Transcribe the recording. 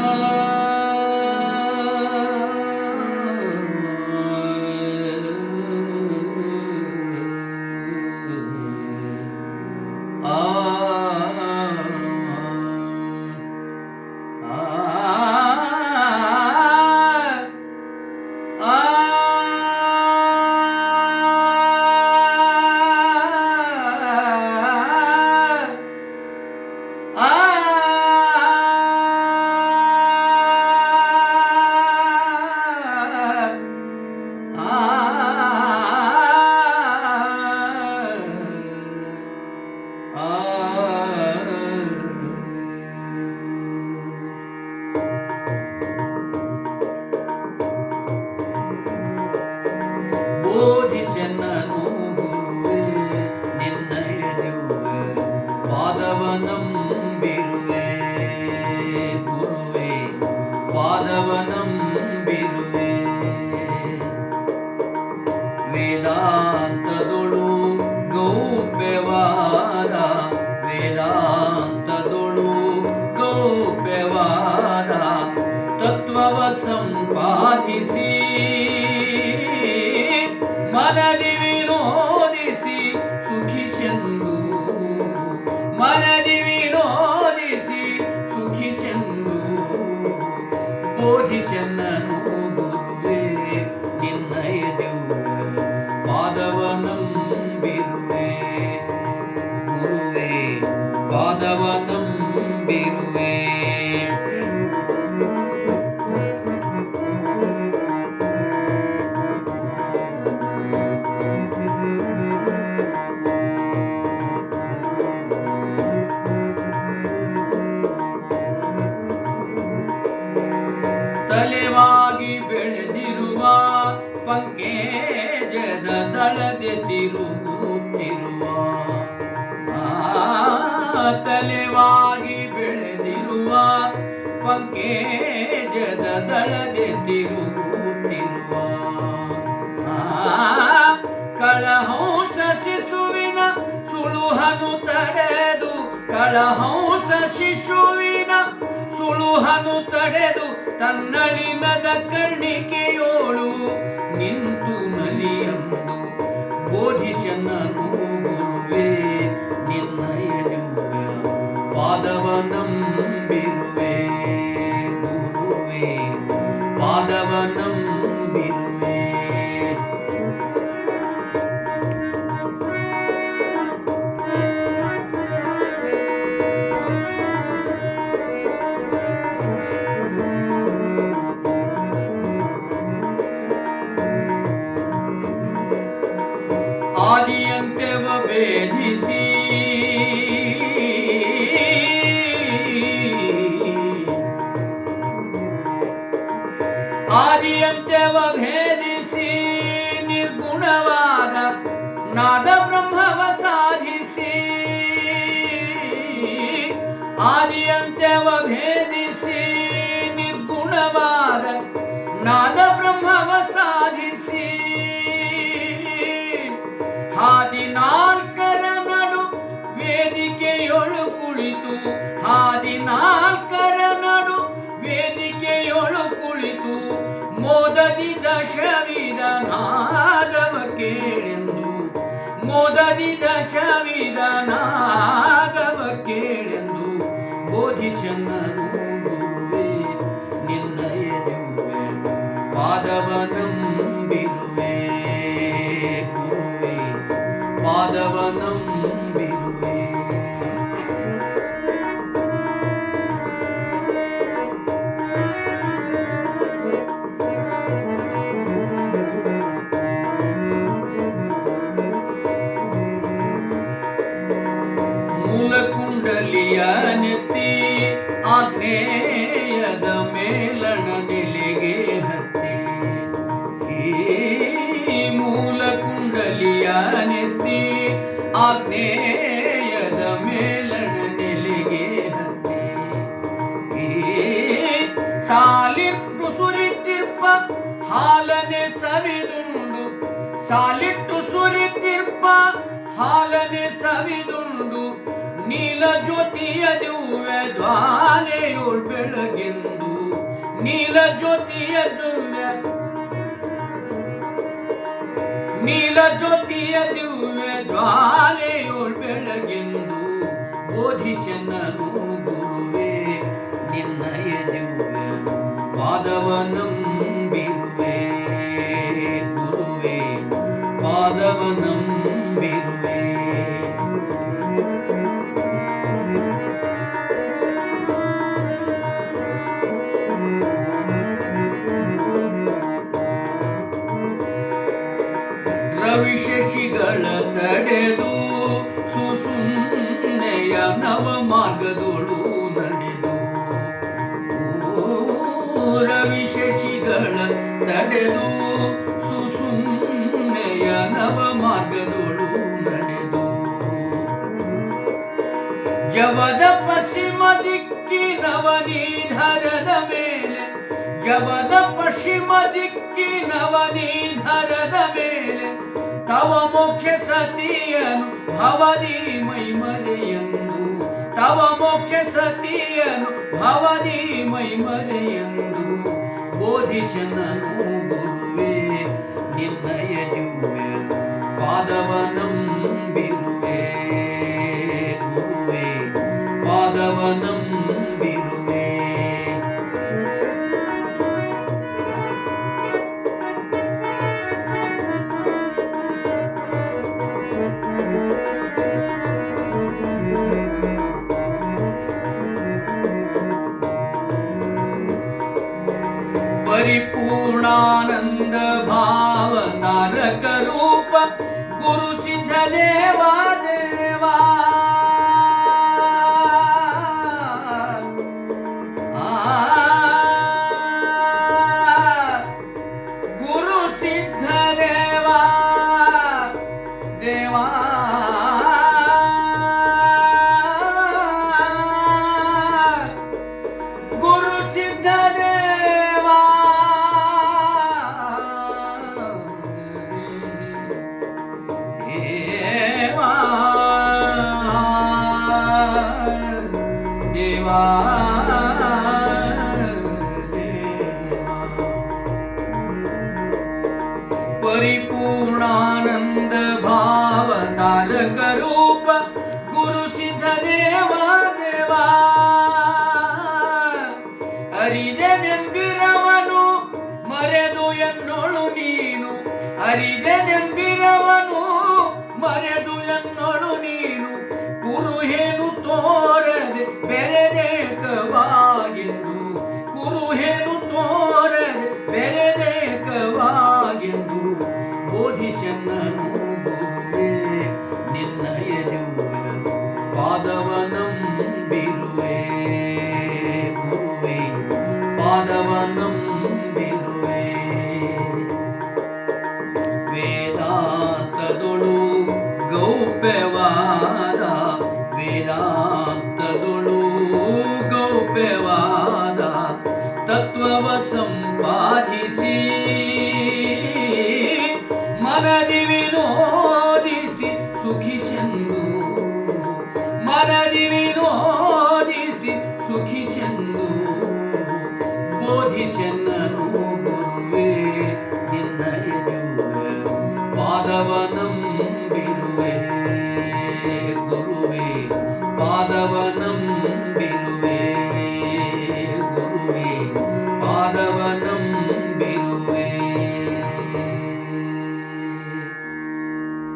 love. ಬೋಧಿಸೆನ್ನನು ಗುರುವೇ ನಿನ್ನಯ ದಿವ್ಯ ಪಾದವ ನಂಬಿರುವೆ ಗುರುವೇ ಪಾದವ ನಂಬಿರುವೆ ವೇದಾಂತದೊಳು ಗುರುವೇ ಪಾದವ ನಂಬಿರುವೆ. ತಲೆವಾಗಿ ಬೆಳೆದಿರುವ ಪಂಕೇಜದ ದಳದೆ ತಿರುಗುತ್ತಿರುವ ತಲೆವಾಗಿ ಬೆಳೆದಿರುವ ಪಂಕೇಜದ ದಳದೆ ತಿರುಗುತ್ತಿರುವ ಕಳಹಂಸ ಶಿಶುವಿನ ಸುಳುಹನು ತಡೆದು, ಕಳಹಂಸ ಶಿಶುವಿನ ಸುಳುಹನು ತಡೆದು ತನ್ನಳಿನದ ಕರ್ಣಿಕೆಯೋಳು ನಿಂತು ನಲಿಯಂದು ಬೋಧಿಸನನು ಗುರುವೇ. ಪಾದವ ನಂಬಿರುವೆ ಗುರುವೇ ಪಾದವ ನಂಬಿರುವೆ ಆದಿಯಂತೆವ ಭೇದಿಸಿ ಆದಿಯಂತೆವ ಕುಳಿತು, ಹಾದಿನಾಲ್ಕರ ನಡು ವೇದಿಕೆಯೊಳು ಕುಳಿತು ಮೋದದಿ ದಶವಿದ ನಾದವ ಕೇಳೆಂದು ಮೋದದಿ ದಶವಿದ ನಾದವ ಕೇಳೆಂದು, ಬೋಧಿಸನ್ನನು ಗುರುವೆ ನಿನ್ನಯ ಎದುವೆ ಪಾದವ ನಂಬಿರುವೆ ಗುರುವೆ, ಪಾದವ ನಂಬಿರುವೆ ಹಾಲನೆ ಸವಿದುಂಡು, ಸಾಲಿಟ್ಟು ಸುರಿತಿರ್ಪ ಹಾಲನೆ ಸವಿದುಂಡು, ನೀಲ ಜ್ಯೋತಿಯ ದಿವ್ಯ ಬೆಳಗೆಂದು, ನೀಲ ಜ್ಯೋತಿಯ ದಿವ್ಯ, ನೀಲ ಜ್ಯೋತಿಯ ದಿವ್ಯ ಬೆಳಗೆಂದು ಬೋಧಿಸೆನ್ನನು ಗುರುವೇ, ನಿನ್ನಯ ದಿವ್ಯ ಪಾದವನಂಬಿರುವೆ ಪಾದವನಂಬಿರುವೆ ರವಿಶಶಿಗಳ ತಡೆದು ಸುಸುನ್ನೆಯ ನವ ಮಾರ್ಗದೊಳು ನಡೆದು ರವಿಶಶಿಗಳ ತಡೆದು ಜವದ ಪಶ್ಚಿಮ ದಿಕ್ಕಿನವನೀಧರದ ಮೇಲೆ, ಗವದ ಪಶ್ಚಿಮ ದಿಕ್ಕಿನವನೀಧರದ ಮೇಲೆ, ತವ ಮೋಕ್ಷ ಸತಿಯನು ಭವದಿ ಮೈಮರೆಯಂದು ತವ ಮೋಕ್ಷ ಸತಿಯನು ಭವದಿ ಮೈಮರೆಯಂದು ಬೋಧಿಶನನು ಗುರುವೇ ನಿನ್ನಯ ಪಾದವನಂಬಿರುವೆ ಪಾದವನಂಬಿರುವೆ ಪರಿಪೂರ್ಣಾನಂದ ಭಾವ ತಾರಕ ರೂಪ ಗುರು ಸಿದ್ಧ தேவா ತೋರದೆ ಬೆರೆದೇಕವಾಗೆಂದು. ಕುರುಹೆನು ತೋರದೆ ಬೆರೆದೇಕವಾಗೆಂದು. ಬೋಧಿಸನ್ನನು ಗುರುವೇ ಪಾದವ ನಂಬಿರುವೆ ಗುರುವೆ ಪಾದವ ನಂಬಿರುವೆ ವೇದಾಂತದೊಳು ಗೌಪ್ಯವಾದ ಮನದಿ ವಿನೋದಿಸಿ ಸುಖಿಸೆಂದು ಮನದಿ ವಿನೋದಿಸಿ ಸುಖಿಸೆಂದು ಬೋಧಿಸೆನ್ನನು ಗುರುವೇ ನಿನ್ನಯ ದಿವ್ಯ